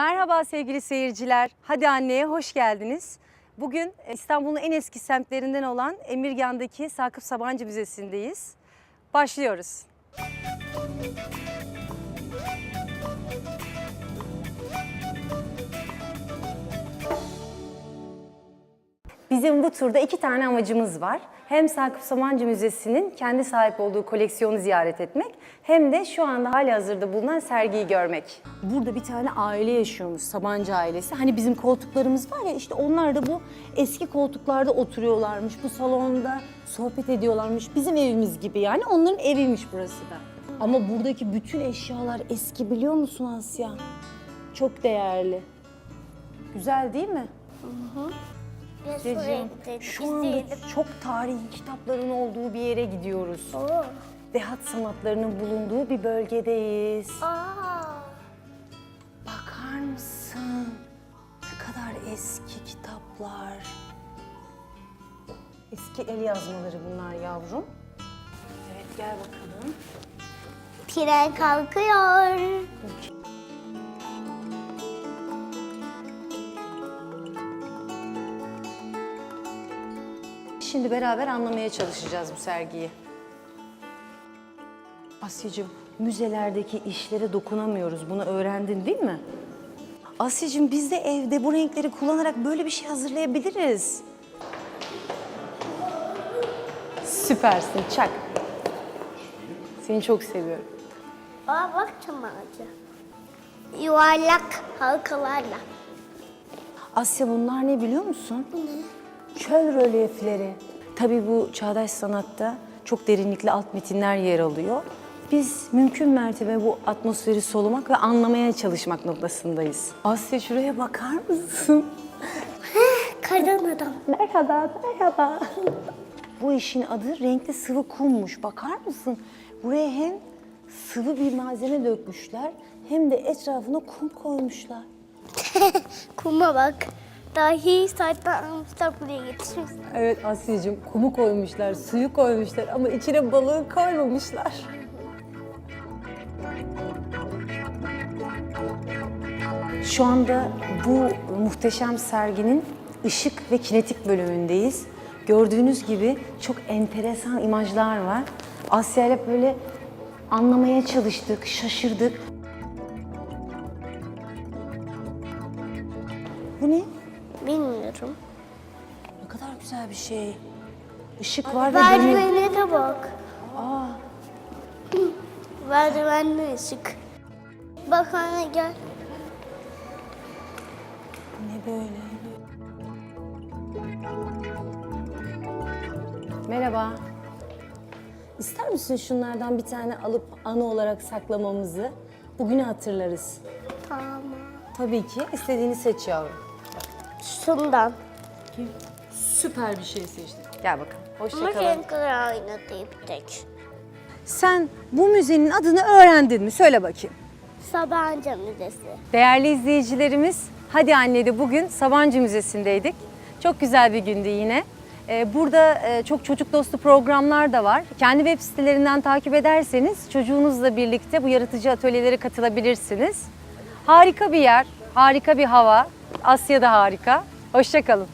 Merhaba sevgili seyirciler. Hadi Anne'ye hoş geldiniz. Bugün İstanbul'un en eski semtlerinden olan Emirgan'daki Sakıp Sabancı Müzesi'ndeyiz. Başlıyoruz. Bizim bu turda iki tane amacımız var. Hem Sakıp Sabancı Müzesi'nin kendi sahip olduğu koleksiyonu ziyaret etmek hem de şu anda hali hazırda bulunan sergiyi görmek. Burada bir tane aile yaşıyormuş, Sabancı ailesi. Hani bizim koltuklarımız var ya işte onlar da bu eski koltuklarda oturuyorlarmış. Bu salonda sohbet ediyorlarmış. Bizim evimiz gibi yani onların eviymiş burası da. Ama buradaki bütün eşyalar eski biliyor musun Asya? Çok değerli. Güzel değil mi? Ceciğim, şu anda çok tarihi kitapların olduğu bir yere gidiyoruz. Oo. Dehat sanatlarının bulunduğu bir bölgedeyiz. Aa. Bakar mısın? Ne kadar eski kitaplar. Eski el yazmaları bunlar yavrum. Evet gel bakalım. Tren kalkıyor. Şimdi beraber anlamaya çalışacağız bu sergiyi. Asya'cığım, müzelerdeki işlere dokunamıyoruz. Bunu öğrendin değil mi? Asya'cığım biz de evde bu renkleri kullanarak böyle bir şey hazırlayabiliriz. Süpersin, çak. Seni çok seviyorum. Aa bak çam ağacı. Yuvarlak halkalarla. Asya bunlar ne biliyor musun? Çöl rölyefleri. Tabii bu çağdaş sanatta çok derinlikli alt metinler yer alıyor. Biz mümkün mertebe bu atmosferi solumak ve anlamaya çalışmak noktasındayız. Asya şuraya bakar mısın? Kardan adam. Merhaba, merhaba. Bu işin adı renkli sıvı kummuş. Bakar mısın? Buraya hem sıvı bir malzeme dökmüşler hem de etrafına kum koymuşlar. Kuma bak. Dahi saatten almışlar buraya getirmişler. Evet Asya'cığım kumu koymuşlar, suyu koymuşlar ama içine balığı koymamışlar. Şu anda bu muhteşem serginin ışık ve kinetik bölümündeyiz. Gördüğünüz gibi çok enteresan imajlar var. Asya ile böyle anlamaya çalıştık, şaşırdık. Bu ne? Bilmiyorum. Ne kadar güzel bir şey. Işık var ve dönüyor. Merdivene de bak. Aa, Merdivenli ışık. Bak anne gel. ne böyle? Merhaba. İster misin şunlardan bir tane alıp anı olarak saklamamızı? Bugünü hatırlarız. Tamam. Tabii ki. istediğini seç yavrum. Şundan. Süper bir şey seçtin. Gel bakalım. Ama Hoşçakalın. renkler aynı değil tek. Sen bu müzenin adını öğrendin mi? Söyle bakayım. Sabancı Müzesi. Değerli izleyicilerimiz, Hadi Anne'de bugün Sabancı Müzesi'ndeydik. Çok güzel bir gündü yine. Ee, Burada e, çok çocuk dostu programlar da var. Kendi web sitelerinden takip ederseniz çocuğunuzla birlikte bu yaratıcı atölyelere katılabilirsiniz. Harika bir yer, harika bir hava. Asya'da harika. Hoşçakalın.